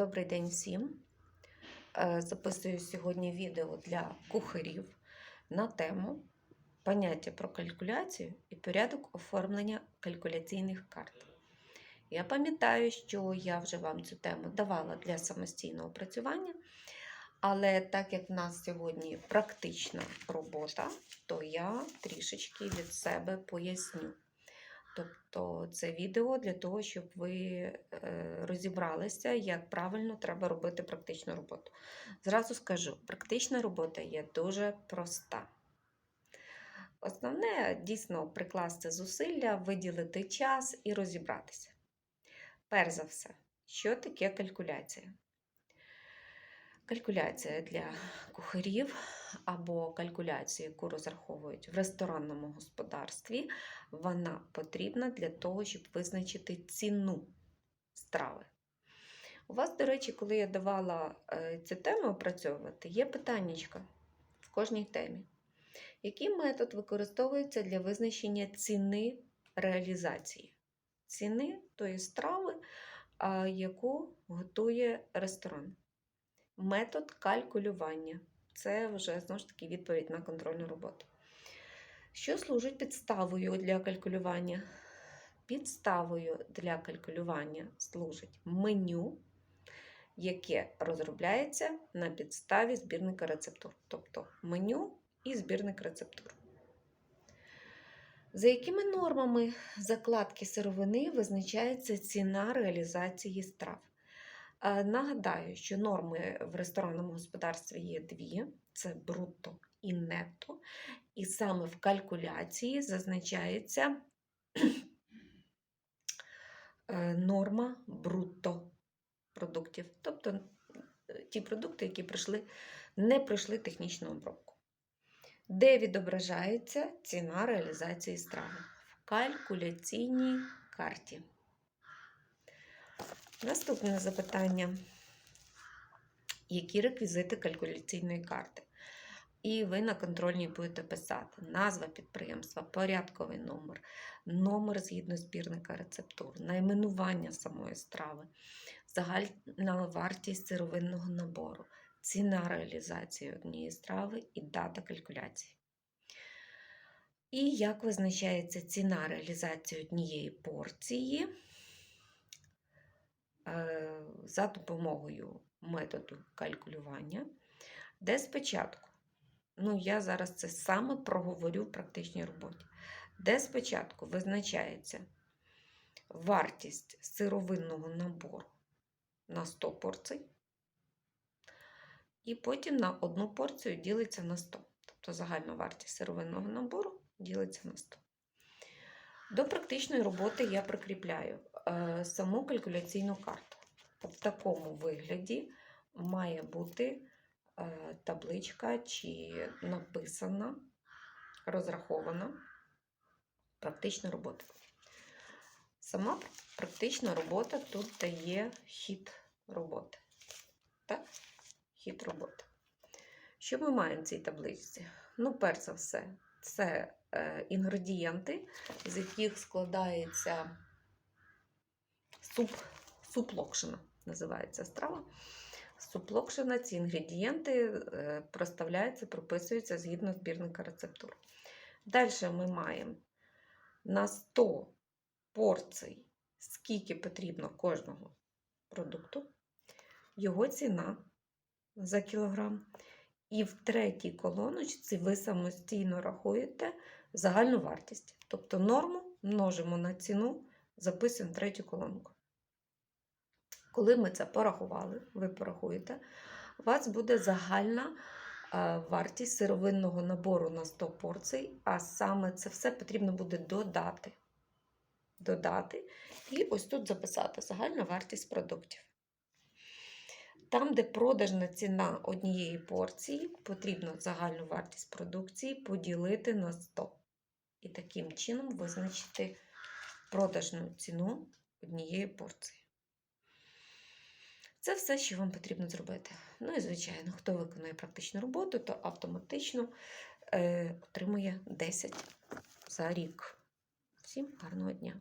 Добрий день всім. Е, Записую сьогодні відео для кухарів на тему поняття про калькуляцію і порядок оформлення калькуляційних карт. Я пам'ятаю, що я вже вам цю тему давала для самостійного опрацювання, але так як в нас сьогодні практична робота, то я трішечки від себе поясню. Тобто це відео для того, щоб ви е, розібралися, як правильно треба робити практичну роботу. Зразу скажу, практична робота є дуже проста. Основне дійсно прикласти зусилля, виділити час і розібратися. Перш за все, що таке калькуляція? Калькуляція для кухарів або калькуляція, яку розраховують в ресторанному господарстві, вона потрібна для того, щоб визначити ціну страви. У вас, до речі, коли я давала е, цю тему опрацьовувати, є питаннячка в кожній темі. Який метод використовується для визначення ціни реалізації? Ціни тої страви, яку готує ресторан. Метод калькулювання. Це вже знову ж таки відповідь на контрольну роботу. Що служить підставою для калькулювання? Підставою для калькулювання служить меню, яке розробляється на підставі збірника рецептур. Тобто меню і збірник рецептур. За якими нормами закладки сировини визначається ціна реалізації страв? Е, Нагадаю, що норми в ресторанному господарстві є дві: це брутто і нетто. І саме в калькуляції зазначається е, норма брутто продуктів, тобто е, ті продукти, які пройшли, не пройшли технічну обробку. Де відображається ціна реалізації страви? В калькуляційній карті. Наступне запитання. Які реквізити калькуляційної карти? І ви на контрольній будете писати назва підприємства, порядковий номер, номер згідно збірника рецептур, найменування самої страви, загальна вартість сировинного набору, ціна реалізації однієї страви і дата калькуляції. І як визначається ціна реалізації однієї порції за допомогою методу калькулювання, де спочатку, ну я зараз це саме проговорю в практичній роботі, де спочатку визначається вартість сировинного набору на 100 порцій, і потім на одну порцію ділиться на 100. Тобто загальна вартість сировинного набору ділиться на 100. До практичної роботи я прикріпляю е, саму калькуляційну карту. В такому вигляді має бути е, табличка чи написана, розрахована практична робота. Сама практична робота тут дає хід роботи. Так? Хід роботи. Що ми маємо в цій табличці? Ну, перш за все, це е, інгредієнти, з яких складається суп, суп локшина, називається страва. Суп локшина, ці інгредієнти е, проставляються, прописуються згідно збірника рецептур. Далі ми маємо на 100 порцій, скільки потрібно кожного продукту, його ціна за кілограм. І в третій колоночці ви самостійно рахуєте загальну вартість. Тобто норму множимо на ціну, записуємо третю колонку. Коли ми це порахували, ви порахуєте, у вас буде загальна вартість сировинного набору на 100 порцій, а саме це все потрібно буде додати. Додати. І ось тут записати загальна вартість продуктів. Там, де продажна ціна однієї порції, потрібно загальну вартість продукції поділити на 100. І таким чином визначити продажну ціну однієї порції. Це все, що вам потрібно зробити. Ну і, звичайно, хто виконує практичну роботу, то автоматично е, отримує 10 за рік. Всім гарного дня!